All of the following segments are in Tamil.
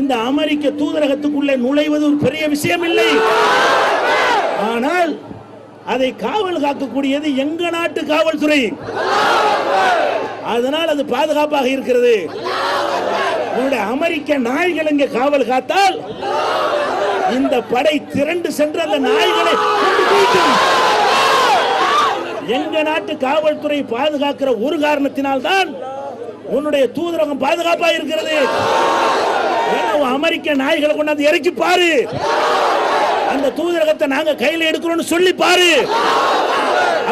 இந்த அமெரிக்க தூதரகத்துக்குள்ளே நுழைவது ஒரு பெரிய விஷயம் இல்லை ஆனால் அதை காவல் காக்கக்கூடியது எங்க நாட்டு காவல்துறை. அதனால் அது பாதுகாப்பாக இருக்கிறது. உங்களுடைய அமெரிக்க நாய்கள் இங்கே காவல் காத்தால் இந்த படை திரண்டு சென்று அந்த நாய்களை எங்க நாட்டு காவல்துறை பாதுகாக்கிற ஒரு காரணத்தினால்தான் உன்னுடைய தூதரகம் பாதுகாப்பாக இருக்கிறது. அமெரிக்க நாய்களை கொண்டாந்து இறக்கி பாரு. அந்த தூதரகத்தை நாங்க கையில எடுக்கிறோம்னு சொல்லி பாரு.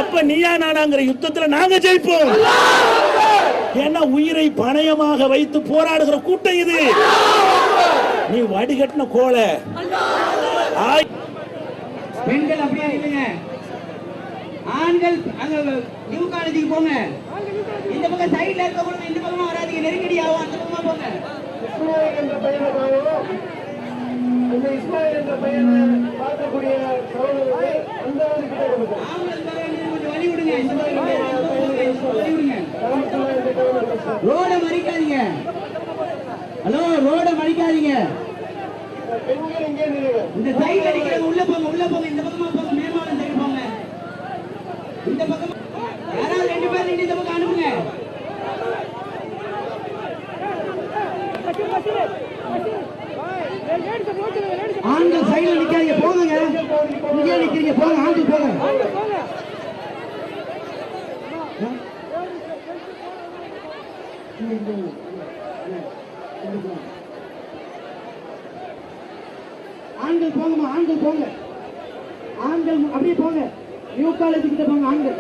அப்ப நீயா நானாங்கிற யுத்தத்துல நாங்க ஜெயிப்போம். ஏன்னா உயிரை பணயமாக வைத்து போராடுகிற கூட்டம் இது. நீ வடிகட்டின கோலை ஆய். பெண்கள் அப்படியே இல்லைங்க? ஆண்கள் அங்க நியூ காலேஜுக்கு போங்க. இந்த பக்கம் சைடுல இருக்க கூட இந்த பக்கம் வராதீங்க நெருக்கடி ஆகும் அந்த பக்கமா போங்க இஸ்மாயில் என்ற பையனுக்காகவும் இந்த இஸ்மாயில் என்ற பையனை பார்க்கக்கூடிய சகோதரர்கள் அந்த ஒரு கிட்ட கொடுக்கும். வழி ரோட மறிக்காதீங்க. ஹலோ ரோட மறிக்காதீங்க. இந்த சைடுல அடிக்கிற உள்ள போங்க உள்ள போங்க. இந்த பக்கமா போங்க மேம்பாலம் சைடு போங்க. இந்த பக்கம் யாராவது ரெண்டு பேர் இந்த பக்கம் ஆண்கள் சைடில் நிக்காதீங்க போதுங்க இங்கே நிக்கிறீங்க போங்க ஆண்கள் போங்க. ஆண்கள் போங்கம்மா ஆண்கள் போங்க. ஆண்கள் அப்படியே போங்க. நியூ காலேஜ் கிட்ட போங்க ஆண்கள்.